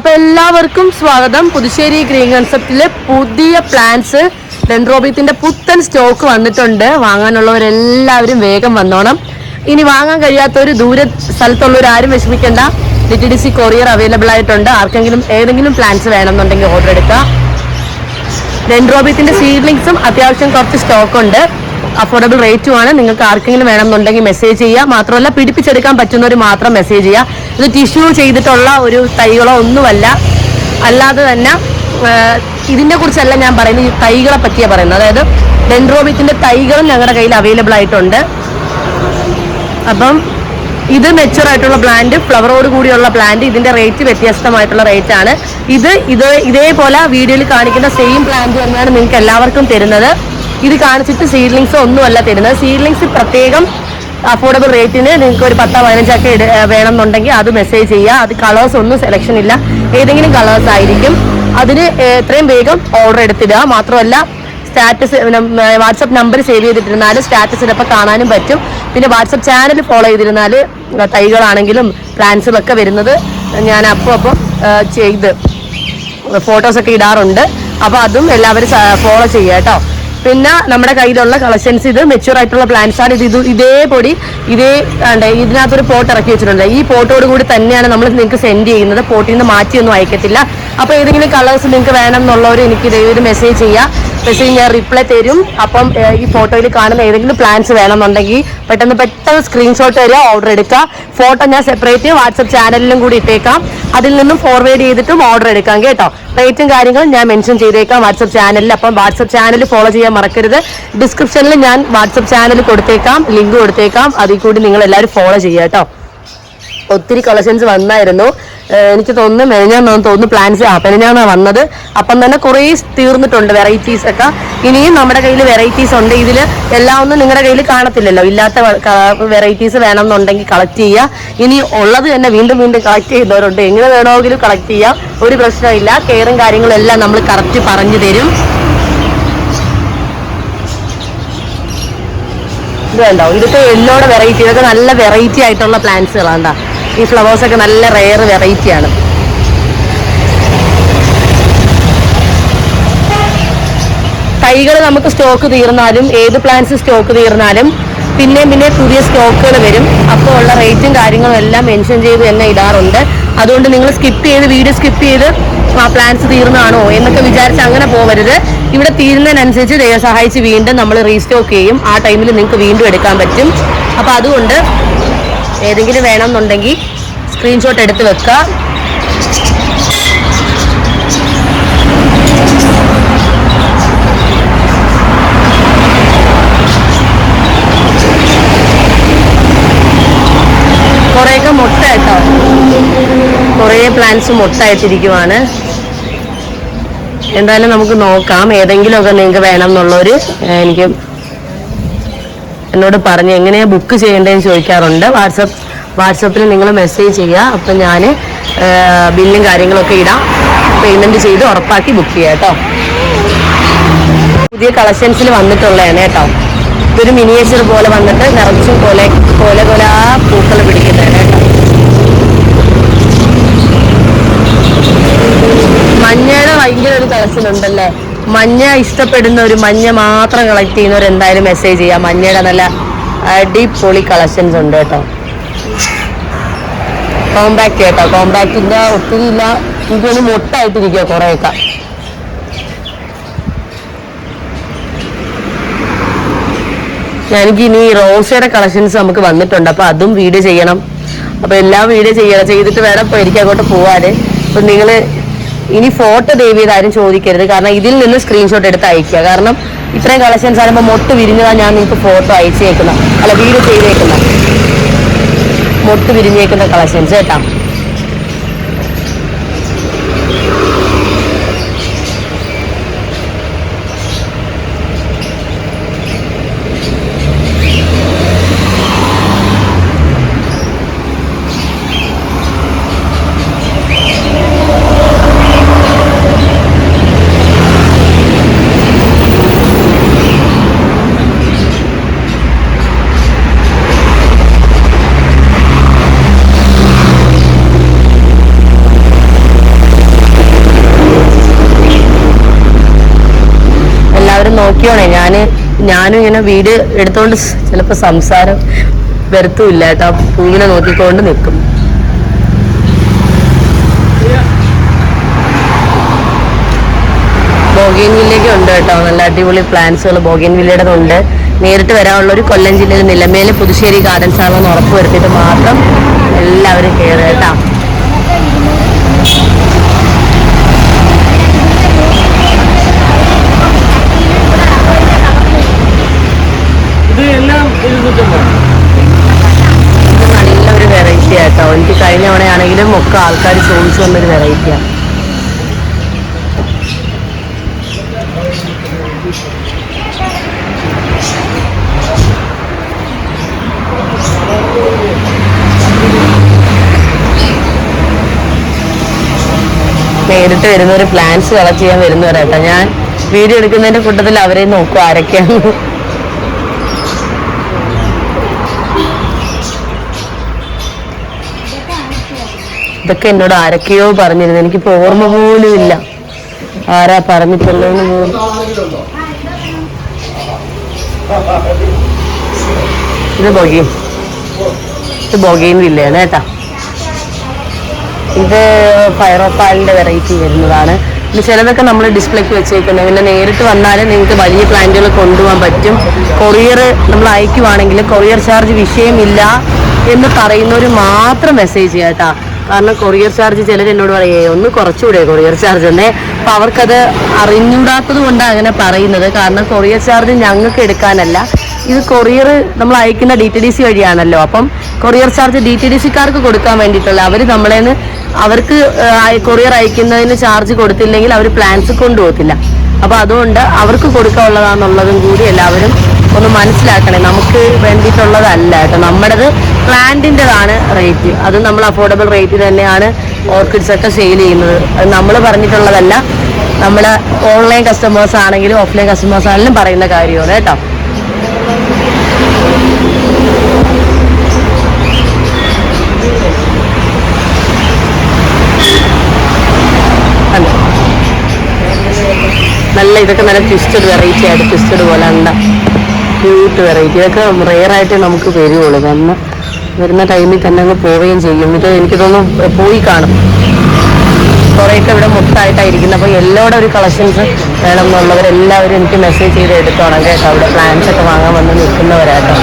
അപ്പൊ എല്ലാവർക്കും സ്വാഗതം. പുതുശ്ശേരി ഗ്രീൻ കൺസെപ്റ്റിലെ പുതിയ പ്ലാൻസ് ഡെൻഡ്രോബിത്തിന്റെ പുത്തൻ സ്റ്റോക്ക് വന്നിട്ടുണ്ട്. വാങ്ങാനുള്ളവരെല്ലാവരും വേഗം വന്നോണം. ഇനി വാങ്ങാൻ കഴിയാത്ത ഒരു ദൂര സ്ഥലത്തുള്ളവർ ആരും വിഷമിക്കേണ്ട T D C courier available ആയിട്ടുണ്ട്. ആർക്കെങ്കിലും ഏതെങ്കിലും പ്ലാൻസ് വേണമെന്നുണ്ടെങ്കിൽ ഓർഡർ എടുക്കാം. ഡെൻഡ്രോബിത്തിന്റെ സീഡ്ലിങ്സും അത്യാവശ്യം കുറച്ച് സ്റ്റോക്ക് ഉണ്ട്. അഫോർഡബിൾ റേറ്റുമാണ് നിങ്ങൾക്ക് ആർക്കെങ്കിലും വേണമെന്നുണ്ടെങ്കിൽ മെസ്സേജ് ചെയ്യുക മാത്രമല്ല പിടിപ്പിച്ചെടുക്കാൻ പറ്റുന്നവർ മാത്രം മെസ്സേജ് ചെയ്യുക ഇത് ടിഷ്യൂ ചെയ്തിട്ടുള്ള ഒരു തൈകളോ ഒന്നുമല്ല. അല്ലാതെ തന്നെ ഇതിനെ കുറിച്ചല്ല ഞാൻ പറയുന്നത്. ഈ തൈകളെ പറ്റിയാണ് പറയുന്നത്. അതായത് ഡെൻഡ്രോബിത്തിന്റെ തൈകളും ഞങ്ങളുടെ കയ്യിൽ അവൈലബിൾ ആയിട്ടുണ്ട്. അപ്പം ഇത് മെച്ചുവർ ആയിട്ടുള്ള പ്ലാന്റ് ഫ്ലവറോട് കൂടിയുള്ള പ്ലാന്റ് ഇതിന്റെ റേറ്റ് വ്യത്യസ്തമായിട്ടുള്ള റേറ്റ് ആണ്. ഇത് ഇത് ഇതേപോലെ വീഡിയോയിൽ കാണിക്കുന്ന സെയിം പ്ലാന്റ് തന്നെയാണ് നിങ്ങൾക്ക് എല്ലാവർക്കും തരുന്നത്. ഇത് കാണിച്ചിട്ട് സീഡ്ലിങ്സ് ഒന്നുമല്ല തരുന്നത്. സീഡ്ലിങ്സ് പ്രത്യേകം അഫോർഡബിൾ റേറ്റിന് നിങ്ങൾക്ക് ഒരു പത്തോ പതിനഞ്ചൊക്കെ വേണം വേണമെന്നുണ്ടെങ്കിൽ അത് മെസ്സേജ് ചെയ്യുക. അത് കളേഴ്സ് ഒന്നും സെലക്ഷൻ ഇല്ല. ഏതെങ്കിലും കളേഴ്സ് ആയിരിക്കും. അതിന് എത്രയും വേഗം ഓർഡർ എടുത്തിടുക. മാത്രമല്ല സ്റ്റാറ്റസ് വാട്സപ്പ് നമ്പർ സേവ് ചെയ്തിട്ടിരുന്നാൽ സ്റ്റാറ്റസ് ചിലപ്പോൾ കാണാനും പറ്റും. പിന്നെ വാട്സപ്പ് ചാനൽ ഫോളോ ചെയ്തിരുന്നാൽ തൈകളാണെങ്കിലും പ്ലാൻസുകളൊക്കെ വരുന്നത് ഞാൻ അപ്പോൾ അപ്പം ചെയ്ത് ഫോട്ടോസൊക്കെ ഇടാറുണ്ട്. അപ്പോൾ അതും എല്ലാവരും ഫോളോ ചെയ്യുക കേട്ടോ. പിന്നെ നമ്മുടെ കയ്യിലുള്ള കളക്ഷൻസ് ഇത് മെച്യൂർ ആയിട്ടുള്ള പ്ലാന്റ്സ് ആണ്. ഇത് ഇത് ഇതേ പൊടി ഇതേ ഇതിനകത്തൊരു പോട്ട് ഇറക്കി വെച്ചിട്ടുണ്ട്. ഈ പോട്ടോട് കൂടി തന്നെയാണ് നമ്മൾ നിങ്ങൾക്ക് സെൻഡ് ചെയ്യുന്നത്. പോട്ടിൽ നിന്ന് മാറ്റിയൊന്നും അയക്കത്തില്ല. അപ്പോൾ ഏതെങ്കിലും കളേഴ്സ് നിങ്ങൾക്ക് വേണം എന്നുള്ളവർ എനിക്ക് ഒരു മെസ്സേജ് ചെയ്യുക മെസ്സേജ് ഞാൻ റിപ്ലൈ തരും. അപ്പം ഈ ഫോട്ടോയിൽ കാണുന്ന ഏതെങ്കിലും പ്ലാൻസ് വേണമെന്നുണ്ടെങ്കിൽ പെട്ടെന്ന് പെട്ടെന്ന് സ്ക്രീൻഷോട്ട് തരിക ഓർഡർ എടുക്കുക. ഫോട്ടോ ഞാൻ സെപ്പറേറ്റ് വാട്സപ്പ് ചാനലിലും കൂടി ഇട്ടേക്കാം. അതിൽ നിന്നും ഫോർവേഡ് ചെയ്തിട്ടും ഓർഡർ എടുക്കാം കേട്ടോ. റേറ്റും കാര്യങ്ങളും ഞാൻ മെൻഷൻ ചെയ്തേക്കാം വാട്സപ്പ് ചാനലിൽ അപ്പം വാട്സപ്പ് ചാനൽ ഫോളോ ചെയ്യാൻ മറക്കരുത്. ഡിസ്ക്രിപ്ഷനിൽ ഞാൻ വാട്സപ്പ് ചാനൽ കൊടുത്തേക്കാം ലിങ്ക് കൊടുത്തേക്കാം. അതിൽ കൂടി നിങ്ങൾ എല്ലാവരും ഫോളോ ചെയ്യുക കേട്ടോ. ഒത്തിരി കളക്ഷൻസ് വന്നായിരുന്നു. എനിക്ക് തോന്നുന്നു മെനഞ്ഞാന്ന് തോന്നുന്നു പ്ലാൻസ് ആ. പെനഞ്ഞാന്നാ വന്നത്. അപ്പം തന്നെ കുറേ തീർന്നിട്ടുണ്ട് വെറൈറ്റീസ് ഒക്കെ. ഇനിയും നമ്മുടെ കയ്യിൽ വെറൈറ്റീസ് ഉണ്ട്. ഇതിൽ എല്ലാം ഒന്നും നിങ്ങളുടെ കയ്യിൽ കാണത്തില്ലല്ലോ. ഇല്ലാത്ത വെറൈറ്റീസ് വേണമെന്നുണ്ടെങ്കിൽ കളക്ട് ചെയ്യുക ഇനി ഉള്ളത് തന്നെ വീണ്ടും വീണ്ടും കളക്ട് ചെയ്യുന്നവരുണ്ട്. എങ്ങനെ വേണമെങ്കിലും കളക്ട് ചെയ്യാം. ഒരു പ്രശ്നമില്ല. കെയറും കാര്യങ്ങളും എല്ലാം നമ്മൾ കറക്റ്റ് പറഞ്ഞു തരും. ഇത് കണ്ടോ? ഇതൊക്കെ എല്ലോടെ വെറൈറ്റി ഇതൊക്കെ നല്ല വെറൈറ്റി ആയിട്ടുള്ള പ്ലാന്റ്സുകളാണ് ഈ ഫ്ലവേഴ്സൊക്കെ നല്ല റെയർ വെറൈറ്റിയാണ് തൈകൾ നമുക്ക് സ്റ്റോക്ക് തീർന്നാലും ഏത് പ്ലാന്റ്സ് സ്റ്റോക്ക് തീർന്നാലും പിന്നെയും പിന്നെ പുതിയ സ്റ്റോക്കുകൾ വരും. അപ്പോൾ ഉള്ള റേറ്റും കാര്യങ്ങളും എല്ലാം മെൻഷൻ ചെയ്ത് തന്നെ ഇടാറുണ്ട്. അതുകൊണ്ട് നിങ്ങൾ സ്കിപ്പ് ചെയ്ത് വീഡിയോ സ്കിപ്പ് ചെയ്ത് ആ പ്ലാൻസ് തീർന്നാണോ എന്നൊക്കെ വിചാരിച്ച് അങ്ങനെ പോകരുത് ഇവിടെ തീരുന്നതിനനുസരിച്ച് ദൈവം സഹായിച്ച് വീണ്ടും നമ്മൾ റീസ്റ്റോക്ക് ചെയ്യും. ആ ടൈമിൽ നിങ്ങൾക്ക് വീണ്ടും എടുക്കാൻ പറ്റും. അപ്പോൾ അതുകൊണ്ട് ഏതെങ്കിലും വേണമെന്നുണ്ടെങ്കിൽ സ്ക്രീൻഷോട്ട് എടുത്ത് വെക്കുക കുറേയൊക്കെ മുട്ട കേട്ടോ കുറേ പ്ലാന്റ്സ് മുട്ടായിട്ടിരിക്കുവാണ്. എന്തായാലും നമുക്ക് നോക്കാം. ഏതെങ്കിലുമൊക്കെ നിങ്ങൾക്ക് വേണം എന്നുള്ളൊരു എനിക്ക് എന്നോട് പറഞ്ഞ് എങ്ങനെയാണ് ബുക്ക് ചെയ്യേണ്ടതെന്ന് ചോദിക്കാറുണ്ട്. വാട്സപ്പ് വാട്സപ്പിൽ നിങ്ങൾ മെസ്സേജ് ചെയ്യുക. അപ്പം ഞാൻ ബില്ലും കാര്യങ്ങളൊക്കെ ഇടാം. പേയ്മെന്റ് ചെയ്ത് ഉറപ്പാക്കി ബുക്ക് ചെയ്യാം കേട്ടോ. പുതിയ കളക്ഷൻസിൽ വന്നിട്ടുള്ളതാണ് കേട്ടോ. ഇതൊരു മിനിയേച്ചർ പോലെ വന്നിട്ട് നിറച്ചും പോലെ പോലെ ആ പൂക്കൾ പിടിക്കുന്നതാണ് കേട്ടോ. മഞ്ഞയുടെ ഭയങ്കര ഒരു കളക്ഷൻ ഉണ്ടല്ലേ? മഞ്ഞ ഇഷ്ടപ്പെടുന്ന ഒരു മഞ്ഞ മാത്രം കളക്ട് ചെയ്യുന്നവർ എന്തായാലും മെസ്സേജ് ചെയ്യാം. മഞ്ഞയുടെ നല്ല അടിപൊളി കളക്ഷൻസ് ഉണ്ട് കേട്ടോ. കോമ്പാക്ട് കേട്ടോ. കോമ്പാക്റ്റിന്റെ ഒത്തിരി ഇല്ല. ഇതൊന്ന് മൊട്ടായിട്ടിരിക്കുക കുറേയൊക്കെ. എനിക്ക് ഇനി റോസയുടെ കളക്ഷൻസ് നമുക്ക് വന്നിട്ടുണ്ട്. അപ്പൊ അതും വീഡിയോ ചെയ്യണം. അപ്പൊ എല്ലാം വീഡിയോ ചെയ്യണം. ചെയ്തിട്ട് വേണം ഇപ്പൊ എനിക്ക് അങ്ങോട്ട് പോവാന്. അപ്പൊ നിങ്ങൾ ഇനി ഫോട്ടോ ദയവീത് ആരും ചോദിക്കരുത്. കാരണം ഇതിൽ നിന്ന് സ്ക്രീൻഷോട്ട് എടുത്ത് അയക്കുക കാരണം ഇത്രയും കളക്ഷൻസ് ആകുമ്പോൾ മൊട്ട് വിരിഞ്ഞതാ ഞാൻ നിങ്ങൾക്ക് ഫോട്ടോ അയച്ചേക്കുന്ന. അല്ല വീഡിയോ ചെയ്തേക്കുന്ന. മൊട്ട് വിരിഞ്ഞേക്കുന്ന കളക്ഷൻസ് കേട്ടാ. നോക്കിയോണേ ഞാൻ ഞാനും ഇങ്ങനെ വീട് എടുത്തോണ്ട് ചിലപ്പോ സംസാരം വരത്തുമില്ല കേട്ടോ. പൂവിനെ നോക്കിക്കൊണ്ട് നിൽക്കും ബോഗിയൻ വില്ലേക്ക് ഉണ്ട് കേട്ടോ. നല്ല അടിപൊളി പ്ലാന്റ്സുകൾ ബോഗിയൻ വില്ലയുടെ ഉണ്ട്. നേരിട്ട് വരാനുള്ള ഒരു കൊല്ലം ജില്ലയിൽ നിലമേലെ പുതുശ്ശേരി ഗാർഡൻസ് ആണെന്ന് ഉറപ്പ് വരുത്തിയിട്ട് മാത്രം എല്ലാവരും കയറുക കേട്ടോ. നേരിട്ട് വരുന്നവർ പ്ലാൻസ് കളക്ട് ചെയ്യാൻ വരുന്നവരാട്ടോ ഞാൻ വീഡിയോ എടുക്കുന്നതിന്റെ കൂട്ടത്തിൽ അവരെ നോക്കും ആരൊക്കെയാണ് ഇതൊക്കെ എന്നോട് ആരൊക്കെയോ പറഞ്ഞിരുന്നു. എനിക്കിപ്പോ ഓർമ്മ പോലും ഇല്ല. ആരാ പറഞ്ഞിട്ടുള്ളതെന്ന് പോലും. ഇത് ബൊഗീൻ ഇത് ബൊഗീൻ വില്ലയാണ് കേട്ടാ. ഇത് ഫയറോപ്പാലിന്റെ വെറൈറ്റി വരുന്നതാണ്. ഇത് ചിലതൊക്കെ നമ്മൾ ഡിസ്പ്ലേക്ക് വെച്ചേക്കുന്നത് പിന്നെ നേരിട്ട് വന്നാൽ നിങ്ങൾക്ക് വലിയ പ്ലാന്റുകൾ കൊണ്ടുപോകാൻ പറ്റും. കൊറിയർ നമ്മൾ അയക്കുവാണെങ്കിൽ കൊറിയർ ചാർജ് വിഷയമില്ല എന്ന് പറയുന്നവർ മാത്രം മെസ്സേജ് ചെയ്യാം കേട്ടാ കാരണം കൊറിയർ ചാർജ് ചിലർ എന്നോട് പറയേ ഒന്ന് കുറച്ചുകൂടെ കൊറിയർ ചാർജ് എന്നേ അപ്പൊ അവർക്കത് അറിഞ്ഞൂടാത്തത് കൊണ്ടാണ് അങ്ങനെ പറയുന്നത്. കാരണം കൊറിയർ ചാർജ് ഞങ്ങൾക്ക് എടുക്കാനല്ല. ഇത് കൊറിയർ നമ്മൾ അയക്കുന്ന ഡി ടി ഡി സി വഴിയാണല്ലോ. അപ്പം courier charge D T D സിക്കാർക്ക് കൊടുക്കാൻ വേണ്ടിയിട്ടുള്ള അവർ നമ്മളേന്ന് അവർക്ക് കൊറിയർ അയക്കുന്നതിന് ചാർജ് കൊടുത്തില്ലെങ്കിൽ അവർ പ്ലാൻസ് കൊണ്ടുപോകത്തില്ല. അപ്പൊ അതുകൊണ്ട് അവർക്ക് കൊടുക്കാനുള്ളതാന്നുള്ളതും കൂടി എല്ലാവരും ഒന്ന് മനസ്സിലാക്കണേ. നമുക്ക് വേണ്ടിയിട്ടുള്ളതല്ല കേട്ടോ. നമ്മുടേത് പ്ലാന്റിന്റെതാണ് റേറ്റ് അത് നമ്മൾ അഫോർഡബിൾ റേറ്റ് തന്നെയാണ് ഓർക്കിഡ്സ് ഒക്കെ സെയിൽ ചെയ്യുന്നത്. നമ്മൾ പറഞ്ഞിട്ടുള്ളതല്ല. നമ്മൾ ഓൺലൈൻ കസ്റ്റമേഴ്സ് ആണെങ്കിലും ഓഫ്ലൈൻ കസ്റ്റമേഴ്സ് ആണെങ്കിലും പറയുന്ന കാര്യമാണ് കേട്ടോ. നല്ല ഇതൊക്കെ നല്ല ട്വിസ്റ്റഡ് വെറൈറ്റി ആയിട്ട് ട്വിസ്റ്റഡ് പോലെ നല്ല ക്യൂട്ട് വെറൈറ്റി ഇതൊക്കെ റെയർ ആയിട്ട് നമുക്ക് വരുവുള്ളൂ. കാരണം വരുന്ന ടൈമിൽ തന്നെ അങ്ങ് പോവുകയും ചെയ്യും. ഇത് എനിക്ക് തോന്നുന്നു പോയി കാണും. കുറേയൊക്കെ ഇവിടെ മുട്ടായിട്ടായിരിക്കുന്നത് അപ്പോൾ എല്ലാവരുടെ ഒരു കളക്ഷൻസ് വേണം എന്നുള്ളവരെല്ലാവരും എനിക്ക് മെസ്സേജ് ചെയ്ത് എടുത്തോണം കേട്ടോ. അവിടെ പ്ലാൻസ് ഒക്കെ വാങ്ങാൻ വന്ന് നിൽക്കുന്നവരാട്ടോ.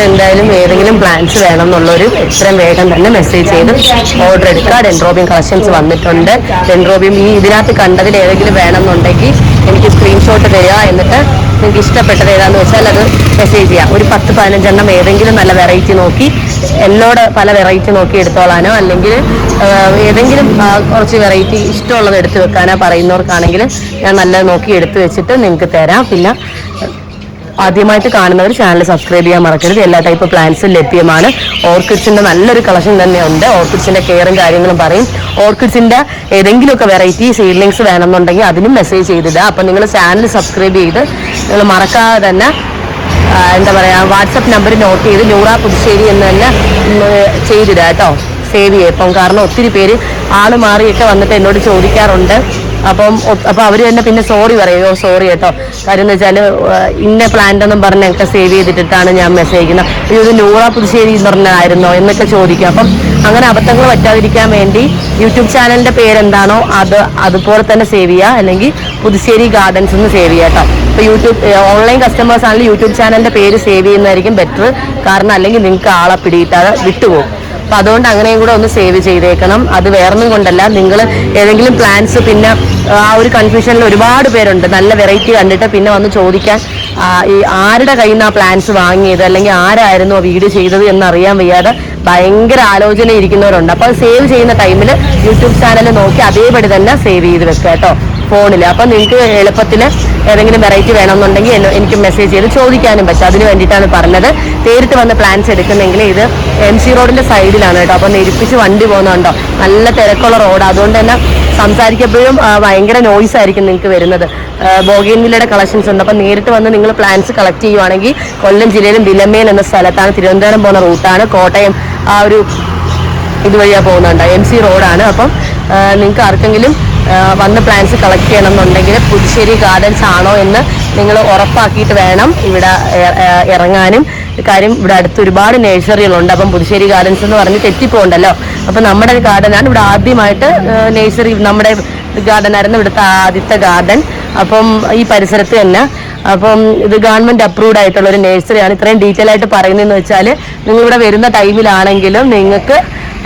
അപ്പോൾ എന്തായാലും ഏതെങ്കിലും പ്ലാൻസ് വേണം എന്നുള്ളൊരു ഇത്രയും വേഗം തന്നെ മെസ്സേജ് ചെയ്ത് ഓർഡർ എടുക്കുക. ഡെൻഡ്രോബിയം കളക്ഷൻസ് വന്നിട്ടുണ്ട്. ഡെൻഡ്രോബിയം ഈ ഇതിനകത്ത് കണ്ടതിൽ ഏതെങ്കിലും വേണമെന്നുണ്ടെങ്കിൽ എനിക്ക് സ്ക്രീൻഷോട്ട് തരിക. എന്നിട്ട് നിങ്ങൾക്ക് ഇഷ്ടപ്പെട്ടത് ഏതാന്ന് വെച്ചാൽ അത് മെസ്സേജ് ചെയ്യാം. ഒരു പത്ത് പതിനഞ്ചെണ്ണം ഏതെങ്കിലും നല്ല വെറൈറ്റി നോക്കി. എന്നോട് പല വെറൈറ്റി നോക്കി എടുത്തോളാനോ അല്ലെങ്കിൽ ഏതെങ്കിലും കുറച്ച് വെറൈറ്റി ഇഷ്ടമുള്ളത് എടുത്ത് വെക്കാനോ പറയുന്നവർക്കാണെങ്കിൽ ഞാൻ നല്ല നോക്കി എടുത്ത് വെച്ചിട്ട് നിങ്ങൾക്ക് തരാം. പിന്നെ ആദ്യമായിട്ട് കാണുന്നവർ ചാനൽ സബ്സ്ക്രൈബ് ചെയ്യാൻ മറക്കരുത്. എല്ലാ ടൈപ്പ് പ്ലാന്റ്സും ലഭ്യമാണ്. ഓർക്കിഡ്സിന്റെ നല്ലൊരു കളക്ഷൻ തന്നെയുണ്ട്. ഓർക്കിഡ്സിന്റെ കെയറും കാര്യങ്ങളും പറയും. ഓർക്കിഡ്സിന്റെ ഏതെങ്കിലുമൊക്കെ വെറൈറ്റി സീഡ്ലിങ്സ് വേണമെന്നുണ്ടെങ്കിൽ അതിനും മെസ്സേജ് ചെയ്തിടുക. അപ്പം നിങ്ങൾ ചാനൽ സബ്സ്ക്രൈബ് ചെയ്ത് നിങ്ങൾ മറക്കാതെ തന്നെ എന്താ പറയുക വാട്സപ്പ് നമ്പർ നോട്ട് ചെയ്ത് നൂറ പുതുശ്ശേരി എന്ന് തന്നെ ചെയ്തിടുക കേട്ടോ. സേവ് ചെയ്യപ്പം കാരണം ഒത്തിരി പേര് ആൾ മാറിയൊക്കെ വന്നിട്ട് എന്നോട് ചോദിക്കാറുണ്ട്. അപ്പം അപ്പം അവർ തന്നെ പിന്നെ സോറി പറയുമോ സോറി കേട്ടോ. കാര്യം എന്ന് വെച്ചാൽ ഇന്ന പ്ലാന്റ് എന്നും ഞങ്ങൾക്ക് സേവ് ചെയ്തിട്ടിട്ടാണ് ഞാൻ മെസ്സേജ് അയക്കുന്നത് അയ്യോ ഇത് നൂറ പുതുശ്ശേരി എന്ന് പറഞ്ഞായിരുന്നോ എന്നൊക്കെ ചോദിക്കും. അപ്പം അങ്ങനെ അബദ്ധങ്ങൾ പറ്റാതിരിക്കാൻ വേണ്ടി യൂട്യൂബ് ചാനലിന്റെ പേരെന്താണോ അത് അതുപോലെ തന്നെ സേവ് ചെയ്യുക. അല്ലെങ്കിൽ പുതുശ്ശേരി ഗാർഡൻസ് എന്ന് സേവ് ചെയ്യുക കേട്ടോ. ഇപ്പൊ യൂട്യൂബ് ഓൺലൈൻ കസ്റ്റമേഴ്സ് ആണെങ്കിൽ യൂട്യൂബ് ചാനലിന്റെ പേര് സേവ് ചെയ്യുന്നതായിരിക്കും ബെറ്റർ കാരണം അല്ലെങ്കിൽ നിങ്ങൾക്ക് ആളെ പിടിയിട്ടാതെ വിട്ടുപോകും. അപ്പൊ അതുകൊണ്ട് അങ്ങനെയും കൂടെ ഒന്ന് സേവ് ചെയ്തേക്കണം. അത് വേറൊന്നും കൊണ്ടല്ല. നിങ്ങൾ ഏതെങ്കിലും പ്ലാൻസ് പിന്നെ ആ ഒരു കൺഫ്യൂഷനിൽ ഒരുപാട് പേരുണ്ട്. നല്ല വെറൈറ്റി കണ്ടിട്ട് പിന്നെ വന്ന് ചോദിക്കാൻ. ഈ ആരുടെ കയ്യിൽ നിന്ന് ആ പ്ലാൻസ് വാങ്ങിയത്? അല്ലെങ്കിൽ ആരായിരുന്നു ആ വീഡിയോ ചെയ്തത് എന്ന് അറിയാൻ വയ്യാതെ ഭയങ്കര ആലോചന ഇരിക്കുന്നവരുണ്ട് അപ്പൊ സേവ് ചെയ്യുന്ന ടൈമിൽ യൂട്യൂബ് ചാനൽ നോക്കി അതേപടി തന്നെ സേവ് ചെയ്ത് വെക്കുക കേട്ടോ. ഫോണിൽ അപ്പം നിങ്ങൾക്ക് എളുപ്പത്തിൽ ഏതെങ്കിലും വെറൈറ്റി വേണമെന്നുണ്ടെങ്കിൽ എനിക്ക് മെസ്സേജ് ചെയ്ത് ചോദിക്കാനും. പറ്റും അതിന് വേണ്ടിയിട്ടാണ് പറഞ്ഞത്. നേരിട്ട് വന്ന് പ്ലാൻസ് എടുക്കുന്നെങ്കിൽ ഇത് എം സി റോഡിന്റെ സൈഡിലാണ് കേട്ടോ. അപ്പം നെരിപ്പിച്ച് വണ്ടി പോകുന്നുണ്ടോ? നല്ല തിരക്കുള്ള റോഡ് അതുകൊണ്ട് തന്നെ സംസാരിക്കപ്പോഴും ആ, ഭയങ്കര നോയ്സ് ആയിരിക്കും നിങ്ങൾക്ക് വരുന്നത്. ബോഗേനിലയുടെ കളക്ഷൻസ് ഉണ്ട്. അപ്പം നേരിട്ട് വന്ന് നിങ്ങൾ പ്ലാൻസ് കളക്ട് ചെയ്യുവാണെങ്കിൽ കൊല്ലം ജില്ലയിലും വിലമേൽ എന്ന സ്ഥലത്താണ് തിരുവനന്തപുരം പോകുന്ന റൂട്ടാണ് കോട്ടയം ആ ഒരു ഇതുവഴിയാണ് പോകുന്നുണ്ട്. എം സി റോഡാണ് അപ്പം നിങ്ങൾക്ക് ആർക്കെങ്കിലും വന്ന് പ്ലാൻസ് കളക്ട് ചെയ്യണം എന്നുണ്ടെങ്കിൽ പുതുശ്ശേരി ഗാർഡൻസ് ആണോ എന്ന് നിങ്ങൾ ഉറപ്പാക്കിയിട്ട് വേണം ഇവിടെ ഇറങ്ങാനും. കാര്യം ഇവിടെ അടുത്ത് ഒരുപാട് നേഴ്സറികളുണ്ട് അപ്പം പുതുശ്ശേരി ഗാർഡൻസ് എന്ന് പറഞ്ഞ് തെറ്റിപ്പോണ്ടല്ലോ. അപ്പം നമ്മുടെ ഗാർഡനാണ് ഇവിടെ ആദ്യമായിട്ട് നേഴ്സറി നമ്മുടെ ഗാർഡൻ ആയിരുന്നു ഇവിടുത്തെ ആദ്യത്തെ ഗാർഡൻ അപ്പം ഈ പരിസരത്ത് തന്നെ. അപ്പം ഇത് ഗവൺമെന്റ് അപ്രൂവ്ഡ് ആയിട്ടുള്ള ഒരു നേഴ്സറിയാണ് ഇത്രയും ഡീറ്റെയിൽ ആയിട്ട് പറയുന്നതെന്ന് വെച്ചാൽ നിങ്ങൾ ഇവിടെ വരുന്ന ടൈമിലാണെങ്കിലും നിങ്ങൾക്ക്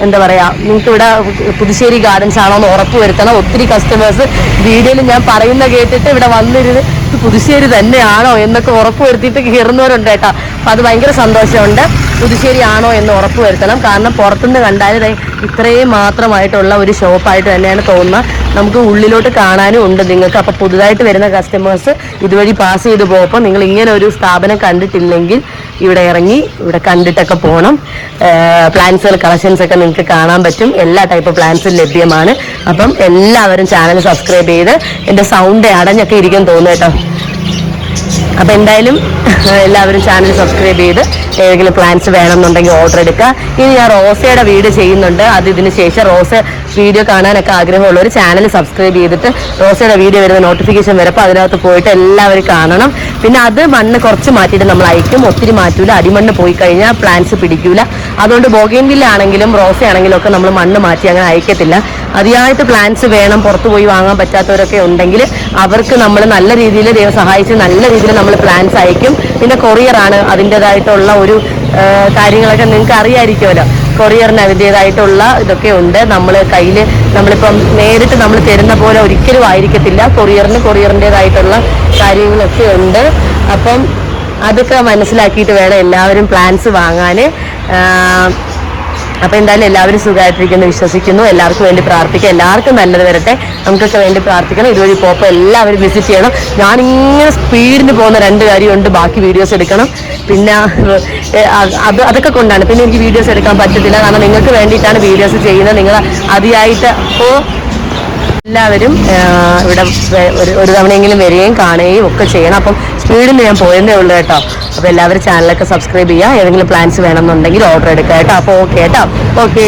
എന്താ പറയാ നിങ്ങൾക്ക് ഇവിടെ പുതുശ്ശേരി ഗാർഡൻസ് ആണോ എന്ന് ഉറപ്പ് വരുത്തണം. ഒത്തിരി കസ്റ്റമേഴ്സ് വീഡിയോയിൽ ഞാൻ പറയുന്ന കേട്ടിട്ട് ഇവിടെ വന്നിരുന്ന് പുതുശ്ശേരി തന്നെയാണോ എന്നൊക്കെ ഉറപ്പ് വരുത്തിയിട്ട് കയറുന്നവരുണ്ട് കേട്ടോ. അപ്പം അത് ഭയങ്കര സന്തോഷമുണ്ട്. പുതുശ്ശേരി ആണോ എന്ന് ഉറപ്പ് വരുത്തണം. കാരണം പുറത്തുനിന്ന് കണ്ടാൽ ഇത്രയും മാത്രമായിട്ടുള്ള ഒരു ഷോപ്പായിട്ട് തന്നെയാണ് തോന്നുന്നത്. നമുക്ക് ഉള്ളിലോട്ട് കാണാനും ഉണ്ട് നിങ്ങൾക്ക്. അപ്പോൾ പുതുതായിട്ട് വരുന്ന കസ്റ്റമേഴ്സ് ഇതുവഴി പാസ് ചെയ്ത് പോകുമ്പോൾ നിങ്ങൾ ഇങ്ങനെ ഒരു സ്ഥാപനം കണ്ടിട്ടില്ലെങ്കിൽ ഇവിടെ ഇറങ്ങി ഇവിടെ കണ്ടിട്ടൊക്കെ പോകണം പ്ലാന്റ്സുകൾ കളക്ഷൻസ് ഒക്കെ നിങ്ങൾക്ക് കാണാൻ പറ്റും. എല്ലാ ടൈപ്പ് പ്ലാന്റ്സും ലഭ്യമാണ്. അപ്പം എല്ലാവരും ചാനൽ സബ്സ്ക്രൈബ് ചെയ്ത് എന്റെ സൗണ്ട് അടഞ്ഞൊക്കെ ഇരിക്കും തോന്നുന്നു കേട്ടോ. അപ്പൊ എന്തായാലും എല്ലാവരും ചാനൽ സബ്സ്ക്രൈബ് ചെയ്ത് ഏതെങ്കിലും പ്ലാൻസ് വേണമെന്നുണ്ടെങ്കിൽ ഓർഡർ എടുക്കുക. ഇനി ഞാൻ റോസയുടെ വീട് ചെയ്യുന്നുണ്ട്. അത് ഇതിന് ശേഷം റോസ വീഡിയോ കാണാനൊക്കെ ആഗ്രഹമുള്ളവർ ചാനൽ സബ്സ്ക്രൈബ് ചെയ്തിട്ട് റോസയുടെ വീഡിയോ വരുന്ന നോട്ടിഫിക്കേഷൻ വരപ്പോൾ അതിനകത്ത് പോയിട്ട് എല്ലാവരും കാണണം. പിന്നെ അത് മണ്ണ് കുറച്ച് മാറ്റിയിട്ട് നമ്മൾ അയക്കും. ഒത്തിരി മാറ്റൂല. അടിമണ്ണ് പോയി കഴിഞ്ഞാൽ പ്ലാന്റ്സ് പിടിക്കൂല. അതുകൊണ്ട് ബോഗേൻവില്ലാണെങ്കിലും റോസയാണെങ്കിലും റോസ ഒക്കെ നമ്മൾ മണ്ണ് മാറ്റി അങ്ങനെ അയക്കത്തില്ല. അതിയായിട്ട് പ്ലാന്റ്സ് വേണം. പുറത്തു പോയി വാങ്ങാൻ പറ്റാത്തവരൊക്കെ ഉണ്ടെങ്കിൽ അവർക്ക് നമ്മൾ നല്ല രീതിയിൽ ദൈവം സഹായിച്ച് നല്ല രീതിയിൽ നമ്മൾ പ്ലാൻസ് അയക്കും. പിന്നെ കൊറിയറാണ് അതിന്റെതായിട്ടുള്ള ഒരു കാര്യങ്ങളൊക്കെ നിങ്ങൾക്ക് അറിയായിരിക്കുമല്ലോ. കൊറിയറിന് അതിന്റെതായിട്ടുള്ള ഇതൊക്കെ ഉണ്ട്. നമ്മൾ കയ്യിൽ നമ്മളിപ്പം നേരിട്ട് നമ്മൾ തരുന്ന പോലെ ഒരിക്കലും ആയിരിക്കത്തില്ല. കൊറിയറിന് കൊറിയറിന്റെതായിട്ടുള്ള കാര്യങ്ങളൊക്കെ ഉണ്ട്. അപ്പം അതൊക്കെ മനസ്സിലാക്കിയിട്ട് വേണം എല്ലാവരും പ്ലാൻസ് വാങ്ങാൻ അപ്പൊ എന്തായാലും എല്ലാവരും സുഖമായിട്ടിരിക്കുന്നു വിശ്വസിക്കുന്നു. എല്ലാവർക്കും വേണ്ടി പ്രാർത്ഥിക്കാം. എല്ലാവർക്കും നല്ലത് വരട്ടെ. നമുക്കൊക്കെ വേണ്ടി പ്രാർത്ഥിക്കണം. ഇതുവഴി പോപ്പോ എല്ലാവരും വിസിറ്റ് ചെയ്യണം. ഞാൻ ഇങ്ങനെ സ്പീഡിന് പോകുന്ന രണ്ട് കാര്യമുണ്ട്. ബാക്കി വീഡിയോസ് എടുക്കണം. പിന്നെ അത് അതൊക്കെ കൊണ്ടാണ്. പിന്നെ എനിക്ക് വീഡിയോസ് എടുക്കാൻ പറ്റത്തില്ല. കാരണം നിങ്ങൾക്ക് വേണ്ടിയിട്ടാണ് വീഡിയോസ് ചെയ്യുന്നത്. നിങ്ങൾ അതിയായിട്ട് അപ്പോൾ എല്ലാവരും ഇവിടെ ഒരു തവണയെങ്കിലും വരികയും കാണുകയും ഒക്കെ ചെയ്യണം. അപ്പം സ്പീഡിൽ ഞാൻ പോയതേ ഉള്ളൂ കേട്ടോ. അപ്പോൾ എല്ലാവരും ചാനലൊക്കെ സബ്സ്ക്രൈബ് ചെയ്യുക. ഏതെങ്കിലും പ്ലാൻസ് വേണമെന്നുണ്ടെങ്കിൽ ഓർഡർ എടുക്കുക കേട്ടോ. അപ്പോൾ ഓക്കെ കേട്ടോ. ഓക്കെ